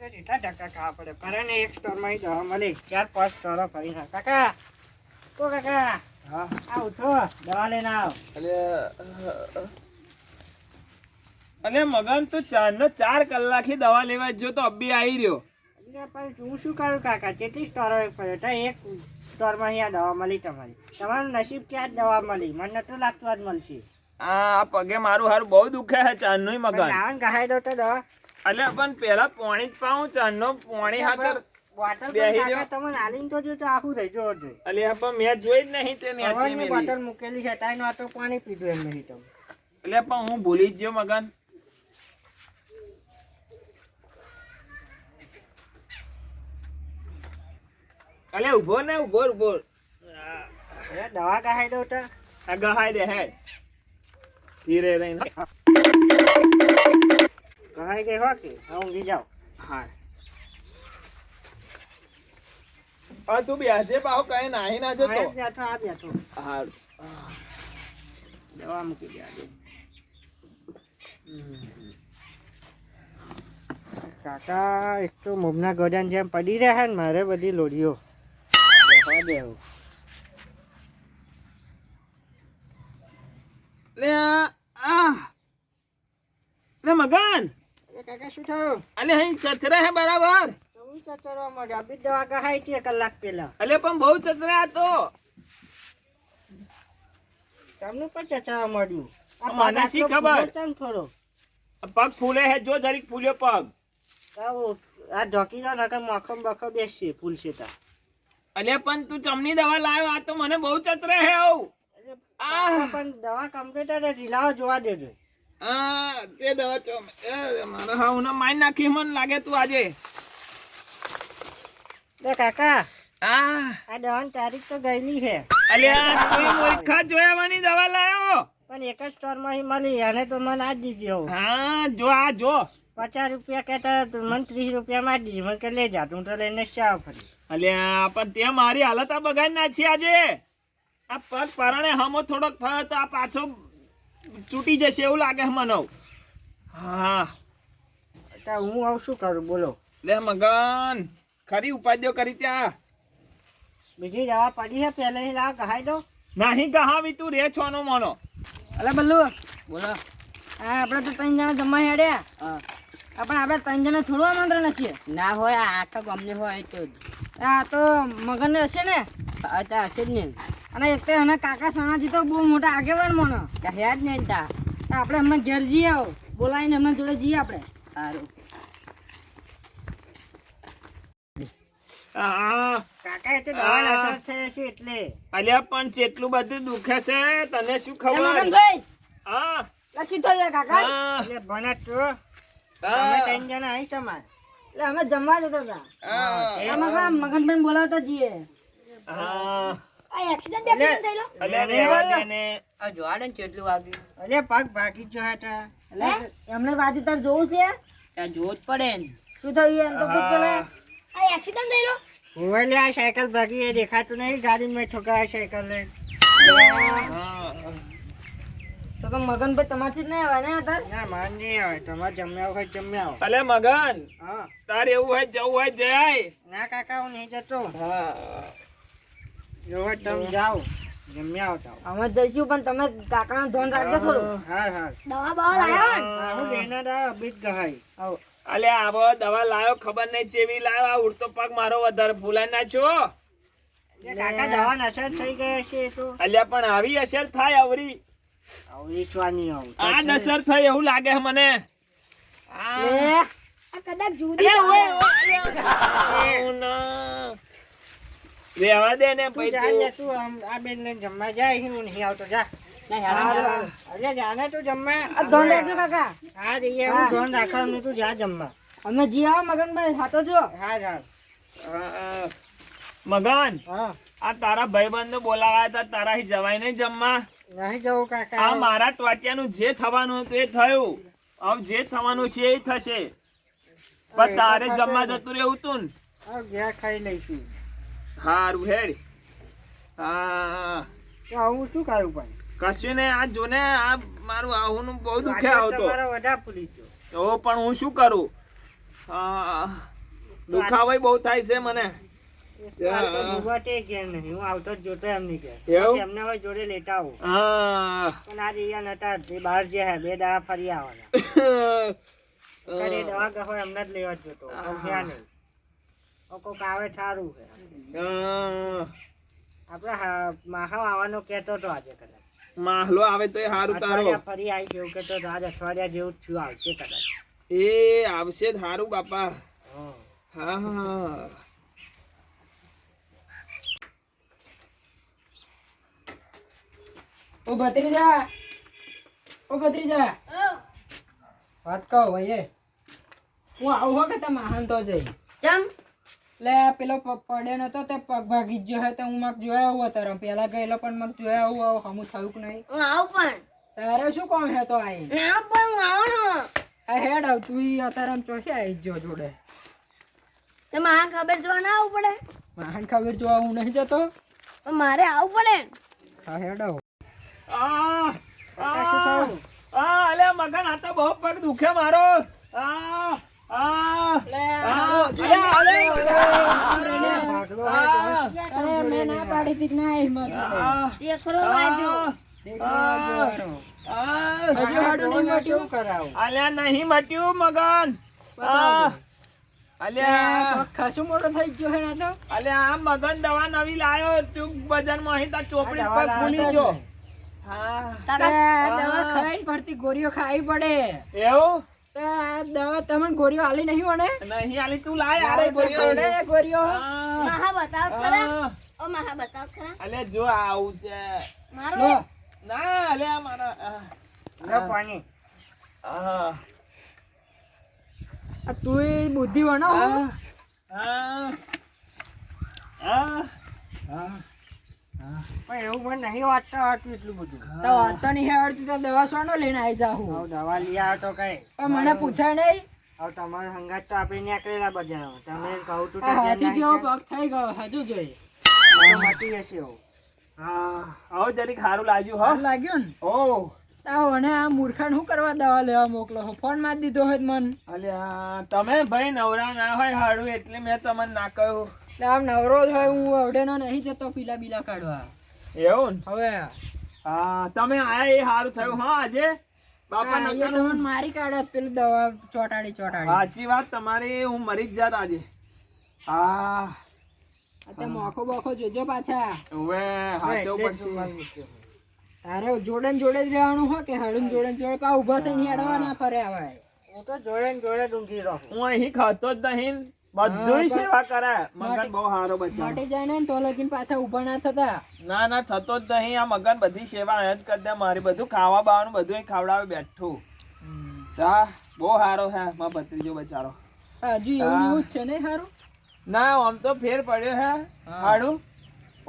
તો જેટલા ધક્કા ખાવા પડે. ફરે ને એક સ્ટોરમાં દવા મળે ચાર પાંચ સ્ટોરો ફરી ના કાકા ઓ કાકા? હા. આ ઉઠો દવા લઈને આવ. અને મગન તું ચાર નો ચાર કલાકથી દવા લેવા જો તો અબ્બી આવી રહ્યો. પણ હું શું કરું કાકા? જેટલી સ્ટોરો ફર્યો તો એક સ્ટોરમાં અહીંયા દવા મળી તમારી. તમારું નસીબ ક્યાં દવા મળી? મને નતું લાગતું જ મળશે. આ પગે મારું હારું બહુ દુખે છે ચારનું મગન. ગહાઈ દો તો દવા એટલે પણ પેલા પોણી જ પાઉં ચાર નો પોણી હાથર બોટલ આલીને તો જો આખું થઈ જો. જોઈએ અલે આ પણ મેં જોઈ જ નહીં તે નેચી સવારની બોટલ મૂકેલી છે તાઈનો આટો પાણી પીધું એમ નહીં તમે. એટલે પણ હું ભૂલી જ ગયો મગન. અલે ઊભો ને ઊભો ઊભો. દવા ગહાઈ દો તો. ગહાઈ દે હે. ધીરે રહીને. ગહાઈ ગઈ હો કે? હું જાઓ હા આ તું બેસજે પાહો કઈ નાહી ના જતો. આ બેઠો આ બેઠો હારું. દવા મૂકી દે આજે. કાકા એક તો મમના ગોડાન જેમ પડી રહ્યા ને મારે બધી લોડીઓ. લે આ. લે મગન. કાકા શું થયું? અલે હઈ ચચરા હે બરાબર. તમે ચતરવા માંડ્યા? બી દવા ગહાઈ છે કલાક પહેલા? અલે પણ બહુ ચતરા તો તમને પણ ચચરવા માંડ્યું? આ મને શી ખબર? થોડો? પગ ફૂલે હે જો જરીક ફૂલ્યો પગ. આવો આ ઢોકી દો નકર મખમ બખમ બેસશે ફૂલશે તા. અલે પણ તું ચમની દવા લાવ્યો આ તો મને બહુ ચતરે હે આવું. આ પણ દવા કમ્પ્લીટ હતી લાવો જોવા દેજો. આ તે દવા ચો મારા હાઉ ને મારી નાખી મને લાગે તું આજે. લે કાકા આ આ દવાની તારીખ તો ગયેલી છે. અલ્યા તું મૂર્ખા જોયાવાની દવા લાવ્યો પણ એક જ સ્ટોરમાં મળી અને તો મને આજ દીધો હા જો આ જો. પચાસ રૂપિયા કહેતા હતા, મને ત્રીસ રૂપિયા માં દીધી મને કે લઈ જા તું તો લઈને શા ફરી. અલ્યા પણ તે મારી હાલત આ બગાડી નાખી આજે. આ પગ પરણે હમો થોડોક થયો તો આ પાછો તૂટી જશે એવું લાગે મને. હા. તો હું આવું શું કરું? બોલો. લે મગન ખરી ઉપાદ્યો કરી ત્યાં. બીજી જવા પડી છે પહેલેથી લાવ કહાઈ દો. નહીં કહાવી તું રે છોનો મોનો. અલે બલ્લુ બોલો. હા આપણે તો ત્રણ જણા જમવા હેડ્યા. પણ આપણે ત્રણ જણા થોડું આમંત્રણ હશે. ના હોય આ આખા ગામને હોય તો. આ તો મગન હશે ને? આ તો હશે જ ને. અને એક તો એના કાકા સણાજી તો બહુ મોટા આગેવાન મને. કહ્યા જ નહીં તા. આપણે હમણાં ઘેર જઈએ આવો. બોલાવીને હમણાં જોડે જઈએ આપણે. સારું કાકા એ દવાની અસર થઈ હશે એટલે. અલ્યા પણ જેટલું બધું દુખે છે તને શું ખબર? હા. કાકા? એટલે ભણા તો તમે ત્રણ જણા આવી તમારે. એટલે અમે જમવા જતા હતા હા, અમે કા બોલાવતા જઈએ. હા. આ એક્સિડન્ટ એક્સિડન્ટ થયેલો? અલ્યા રહેવા દે ને આ જોવાડે કેટલું વાગ્યું? અરે પગ ભાગી જ હતા એમને તાર જોવું છે? ત્યાં જોવું જ પડે ને. શું થયું એમ તો પૂછ પેલા. આ એક્સિડન્ટ થયેલો? હું લે આ સાયકલ ભાગી એ દેખાતું નહીં ગાડી મેં ઠોકાય સાયકલ ને. તો તો મગનભાઈ તમારથી જ નહીં આવે ને તાર ના માન નહીં આવે. તમારે જમ્યા હોય જમ્યા હોય અલે મગન હા. તારે એવું હોય જવું હોય જાય. ના કાકા હું નહીં જતો. હા. જો હોય તમે જાઓ જમ્યા આવતા અમે જઈશું પણ તમે કાકાનું ધ્યાન રાખજો થોડું. હા હા. દવા બવા લાવ્યા હું લેના દા બીજ ગહાઈ આવો. અલે આવો દવા લાવ્યો ખબર નહીં ચેવી લાવ્યો આ ઉડતો પગ મારો વધારે ફૂલાઈ નાખ્યો. કાકા દવા નશા થઈ ગઈ છે તો. અલ્યા પણ આવી અસર થાય અવરી. અવરી ઈચ્છવાની આવું. આ અસર થઈ એવું લાગે છે મને. આ. કદાચ જુદી ઓય, ઓય, ના. રહેવા દે ને પછી તું. ને તું આ બેન ને જમવા જાય હું નહીં આવતો જા ના અરે જાને તું જમવા. આ રાખજો કાકા. હા જઈએ હું ધોન રાખવાનું તું જા જમવા. અમે જી આવો મગનભાઈ ખાતો જો. હા હા મગન આ તારા ભાઈબંધો બોલાવાયા હતા તારાથી જવાય નહીં જમવા? નહીં જવું કાકા. આ મારા ટોટિયાનું જે થવાનું હતું એ થયું. હવે જે થવાનું છે એ થશે. પણ તારે જમવા જતું રહેવું તું ને. ઘેર ખાઈ લઈશું. હારું હેડ. હા હું શું કરું ભાઈ? કશું ને આ જોને આ મારું આહુનું બહુ દુખે આવતો વધારે ફૂલી ગયો તો પણ હું શું કરું? હા દુખાવાય બહુ થાય છે મને. હું આવતો જ જોતો એમની કે. એમને હોય જોડે લેતા આવું. હા. પણ આજે અહીંયા નતા બહાર જે હે બે દાડા ફરી આવવાના. દવા ગફો એમને જ લેવા જ જોતો. નહીં. ઓ કોક આવે સારું છે. આપણે હા આવવાનો કહેતો હતો આજે કદાચ. માહલો આવે તો એ સારું તારો. ફરી આવી જેવું કહેતો તો આજ અઠવાડિયા જેવું થયું આવશે કદાચ. એ આવશે જ સારું બાપા. હા. હા ઓ ભત્રીજા. ઓ ભત્રીજા. વાત કહો ભાઈ હું આવું હો કે તમે આહન તો જઈ? ચમ? લે પેલો પડે પડ્યો નતો તે પગ ભાગી જ ગયો હે તો હું મગ જોયા આવું અત્યારે. પેલા ગયેલો પણ મગ જોયા આવું આવું હમું થયું કે નહીં? હું આવું પણ. તારે શું કામ હે તો આઈ? ના પણ હું આવું આ હેડ આવ તું ઈ અત્યારે આમ ચોથી આવી જ જો જોડે. તે માં ખબર જોવા ના આવું પડે? માં ખબર જોવા હું નહીં જતો. પણ મારે આવવું પડે. હા હેડ આવ. આ આ અલે મગન તો બહુ પગ દુખે મારો. આ આ લે આ, અલે, અલે, તો મેં તી તે નહીં મટ્યું મગન ખાસું મોટો થઈ ગયો હે. તો અલ્યા આ મગન દવા નવી લાયો ટૂંક બજારમાં અહીં તાર ચોપડી પર ખુલી જો હા દવા પડતી ગોરીઓ ખાવી પડે. એવું? તે દવા તમને ગોળીઓ આલી નહીં ઓને નહીં આલી તું લાય આરે ગોળીઓ. ખવડે ને ગોળીઓ આ, માહા બતાવ ખરા? ઓ મહા બતાવ ખરા. અલે જો આવું છે. મારો? ના અલ્યા મારા આ, પાણી. આ, આ તું બુદ્ધિ વણો હા. હા. આ, પણ એવું મને નહીં વાંચતા આવડતું એટલું બધું. તો વાતો નહીં આવડતી તો દવા સોનો લઈને આવી જાઉં હવે દવા લઈ આવો તો કઈ. પણ મને પૂછાય નહીં. હવે તમારો સંગાત તો આપણે નીકળેલા બજારમાં તમે કહું તું હાથી જેવો પગ થઈ ગયો હજુ જોઈ મટી જશે એવું. હા આવો જરીક સારું લાગ્યું હાર લાગ્યું ને? ઓ. આ મૂર્ખાને શું કરવા દવા લેવા મોકલો છો? ફોનમાં દીધો હોય મન. અલ્યા તમે ભાઈ નવરા ના હોય હાડું એટલે મેં તમને ના કહ્યું. એટલે આમ નવરો જ હોય હું અવડેનો નહીં જતો પીલા બીલા કાઢવા. એવું ને? હવે. હા તમે આયા એ સારું થયું હા આજે? બાપા નકર તમને મારી કાઢત પેલી દવા ચોટાડી ચોટાડી. સાચી વાત તમારી હું મરી જ જાત આજે. હા. આ મોખો બોખો જોજો પાછા. હવે હાચો પડશે. તારે જોડે જોડે જ રહેવાનું હોય કે હાડું જોડે જોડે? પા ઊભા થઈને હેડવા ના ફરે આવે હું તો જોડે ને જોડે ડુંગી રહું હું અહીં ખાતો જ નહીં બધું સેવા કરે. મગન બહુ સારો બચ્ચો. માટી જાય ને તો લગીન પાછા ઊભા ના થતા. ના ના થતો જ નહીં. આ મગન બધી સેવા અહીં જ કરી દે. મારી બધું ખાવા બાવાનું બધું ખવડાવે બેઠું. હા બહુ સારો હે મા ભત્રીજો બચારો. હજુ એવું એવું છે ને સારું ના આમ તો ફેર પડ્યો હે. હાડું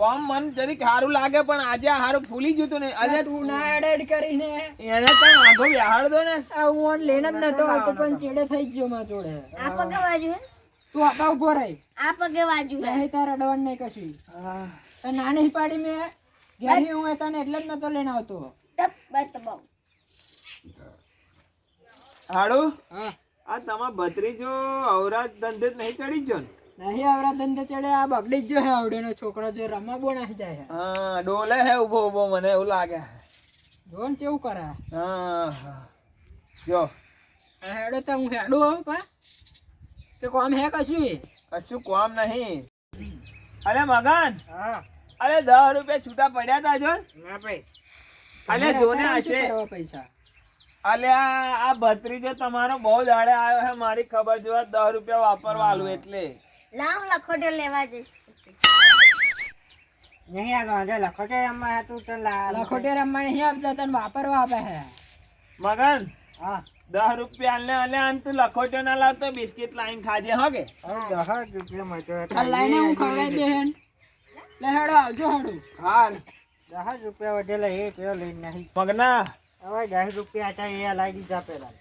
આમ મન જરીક સારું લાગે પણ આજે હારું ફૂલી ગયું તું ને. અરે તું ના એડ કરીને. એને તો આંધો બેહાડ દો ને. આ હું લેન જ નતો આવતો પણ ચેડે થઈ ગયો મારા જોડે. આ પગે બાજુ હે તું આપા ઊભો રહી. આ પગે વાજુ હે. નહીં તારા અડવાન નહીં કશું. તો નાની પાડી મેં ઘેરી હું તને એટલે જ નતો લઈને આવતો. હાડું? હા. આ તમારા ભત્રીજો અવરાજ ધંધે નહીં ચડી જો નહીં આવરા ધંધે ચડે આ બગડી જ જો હે આવડેનો છોકરો જો રમવા બો નાખી જાય હા. ડોલે હે ઊભો ઊભો મને એવું લાગે જો કેવું કરે હા હા. જો. હેડો તો હું હેડો પા. કે કોમ હે કશું? કશું કોમ નહીં. અરે મગન હા. અરે દસ રૂપિયા છૂટા પડ્યા તા જો. ના ભાઈ. અલે જોને હશે પૈસા. અલે આ ભત્રીજો તમારો બહુ દાડે આવ્યો હે મારી ખબર જોવા દસ રૂપિયા વાપરવા આલું એટલે. લાવ લખોટો લેવા જઈશ. નહીં આ ગાંધે લખોટે રમવા તું તો લા- લખોટે રમવા નહીં આપતા તને વાપરવા આપે હે. મગન દસ રૂપિયા લે લે આન તું લખોટો ના લાવતો બિસ્કિટ લાઈન ખાજે હો કે? દસ રૂપિયા મળતો લાઈને હું ખવડાવી દે હેન. લે હેડો આવજો હેડો. હા. દસ રૂપિયા વધેલા એ પેલો લઈને નહીં પગના? હવે દસ રૂપિયા હતા એ લાવી દીધા પેલા.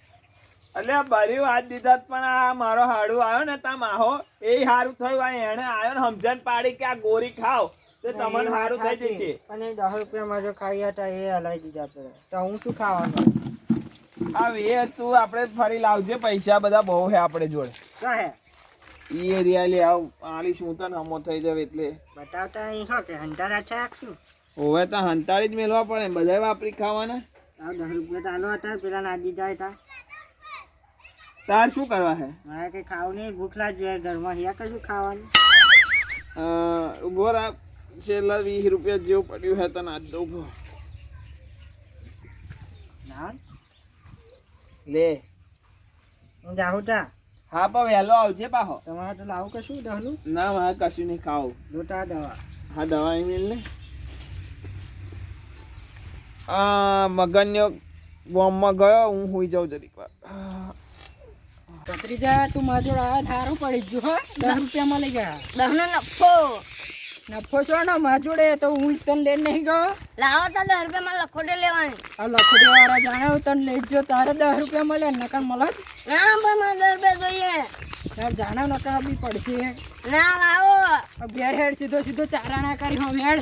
એટલે બરી વાત દીધા પણ આ મારો હાડું આવ્યો ને તા માહો એ સારું થયું આ એને આવ્યો ને સમજણ પાડી કે આ ગોરી ખાવ તો તમને સારું થઈ જશે. અને દસ રૂપિયામાં જો ખાઈ હતા એ હલાવી દીધા પેલા. તો હું શું ખાવાનું? આ એ તું આપણે ફરી લાવજે પૈસા બધા બહુ હે આપણે જોડે. એ ઈ એરિયા લે આવ આલીશ હું તને હમો થઈ જાવ એટલે. બતાવતા અહીં હો કે હંતારા છે આખું? હવે તો હંતાળી જ મેલવા પડે બધાય વાપરી ખાવાના. આ દસ રૂપિયા ચાલો હતા પેલા નાદી જાય તા. તાર શું કરવા હે? મારે કઈ ખાવું નહીં ભૂખ લાગી જાય ઘરમાં હિયા કશું ખાવાનું? અ, ઊભો રા છેલ્લા વીસ રૂપિયા જેવું પડ્યું હે તને આજ દઉં ના? લે. હું જાઉં તા. હા પણ વહેલો આવજે પાહો. તમારે તો લાવું કશું દહનું? ના મારે કશું નહીં ખાવું. લોટા દવા. હા દવા એ મેલ ને. આ મગન્ય બોમ્બમાં ગયો હું હોઈ જાઉં જરીક વાર. ભત્રીજા તું મારા જોડે આવ્યો પડી ગયું હો. દસ રૂપિયા મળી ગયા. દહનો નફો. નફો છો ને મારા જોડે તો હું તને લઈને નહીં ગયો. લાવો તો દસ રૂપિયામાં લખોટે લેવાની. આ લખોટી વાળા જાણે તને લઈ જો તારે દસ રૂપિયા મળે નકર મળે. ના ભાઈ મારે દસ રૂપિયા જોઈએ. તાર જાણે નકર બી પડશે. ના લાવો. ઘેર હેડ સીધો સીધો ચારાણા કરી હું હેડ.